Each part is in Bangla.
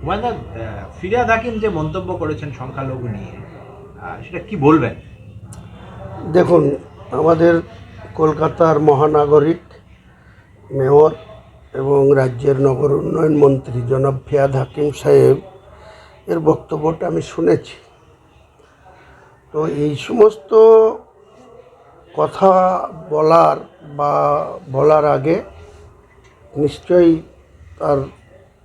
হুমায়ুন হাকিম যে মন্তব্য করেছেন সংখ্যালঘু নিয়ে সেটা কি বলবেন? দেখুন, আমাদের কলকাতার মহানাগরিক মেয়র এবং রাজ্যের নগর উন্নয়ন মন্ত্রী জনাব ফিয়াদ হাকিম সাহেব, এর বক্তব্যটা আমি শুনেছি। তো এই সমস্ত কথা বলার বা বলার আগে নিশ্চয়ই তার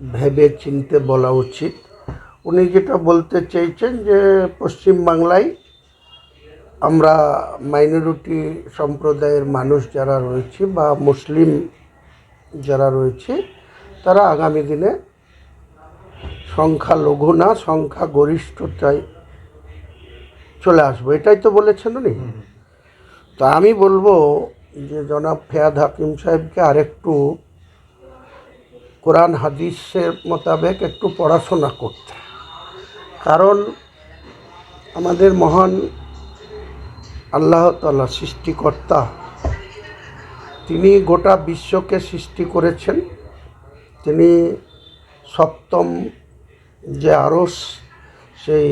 ভেবে চিনতে বলা উচিত। উনি যেটা বলতে চেয়েছেন যে পশ্চিমবাংলায় আমরা মাইনরিটি সম্প্রদায়ের মানুষ যারা রয়েছে বা মুসলিম যারা রয়েছে তারা আগামী দিনে সংখ্যা লঘু না সংখ্যা গরিষ্ঠতায় চলে আসব। এটাই তো বলেছেন উনি। তা আমি বলব যে জনাব ফেয়াদ হাকিম সাহেবকে আরেকটু কোরআন হাদিসের মোতাবেক একটু পড়াশোনা করতে। কারণ আমাদের মহান আল্লাহ তাল্লাহ সৃষ্টিকর্তা, তিনি গোটা বিশ্বকে সৃষ্টি করেছেন। তিনি সপ্তম যে আরস, সেই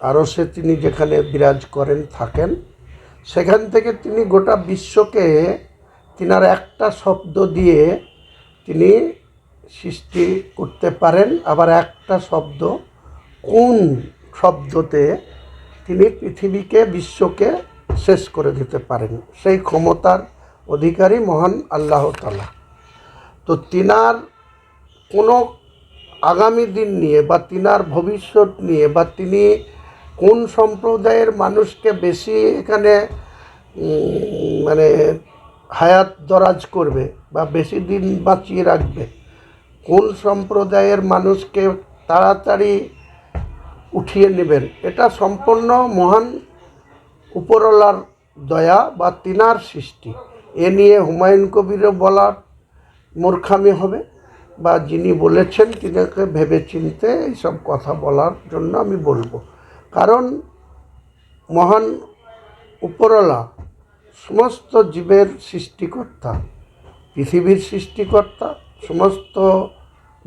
আরসে তিনি যেখানে বিরাজ করেন, থাকেন, সেখান থেকে তিনি গোটা বিশ্বকে তিনার একটা শব্দ দিয়ে তিনি সৃষ্টি করতে পারেন। আবার একটা শব্দ, কোন শব্দতে তিনি পৃথিবীকে, বিশ্বকে শেষ করে দিতে পারেন। সেই ক্ষমতার অধিকারী মহান আল্লাহ তালা তো তিনার কোনো আগামী দিন নিয়ে বা তিনার ভবিষ্যৎ নিয়ে বা তিনি কোন সম্প্রদায়ের মানুষকে বেশি এখানে মানে হায়াত দরাজ করবে বা বেশি দিন বাঁচিয়ে রাখবে কোন সম্প্রদায়ের মানুষকে তাড়াতাড়ি উঠিয়ে নেবেন। এটা সম্পূর্ণ মহান উপরলার দয়া বা তিনার সৃষ্টি। এ নিয়ে হুমায়ুন কবিরও বলার মূর্খামি হবে বা যিনি বলেছেন তিনাকে ভেবে চিনতে এইসব কথা বলার জন্য আমি বলব। কারণ মহান উপরলা সমস্ত জীবের সৃষ্টিকর্তা, পৃথিবীর সৃষ্টিকর্তা, সমস্ত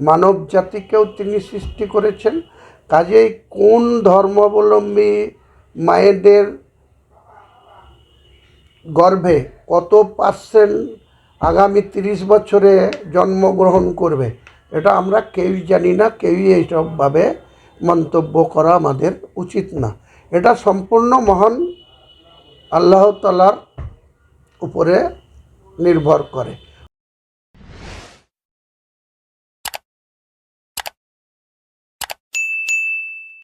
মানব জাতিকেও তিনি সৃষ্টি করেছেন। কাজেই কোন ধর্মাবলম্বী মায়েদের গর্ভে কত পার্সেন্ট আগামী তিরিশ বছরে জন্মগ্রহণ করবে, এটা আমরা কেউই জানি না, কেউই এইসবভাবে মন্তব্য করা আমাদের উচিত না। এটা সম্পূর্ণ মহান আল্লাহ তালার উপরে নির্ভর করে।